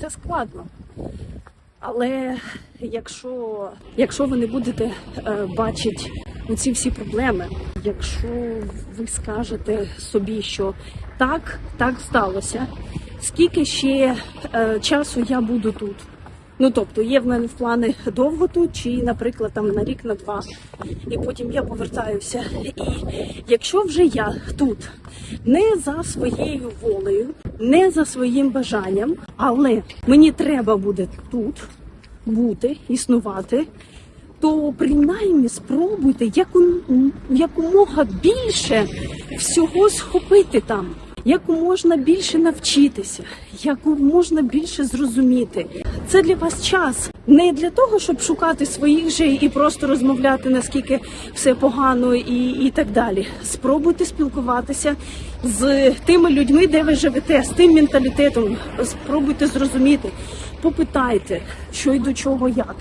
це складно. Але якщо, якщо ви не будете е, бачити оці всі проблеми, якщо ви скажете собі, що так, так сталося, скільки ще е, часу я буду тут? Ну тобто є в мене в плани довго тут, чи, наприклад, там на рік, на два, і потім я повертаюся. І якщо вже я тут не за своєю волею, не за своїм бажанням, але мені треба буде тут бути, існувати, то принаймні спробуйте якомога більше всього схопити там. Як можна більше навчитися, як можна більше зрозуміти. Це для вас час не для того, щоб шукати своїх же і просто розмовляти, наскільки все погано і, і так далі. Спробуйте спілкуватися з тими людьми, де ви живете, з тим менталітетом. Спробуйте зрозуміти, попитайте, що й до чого як.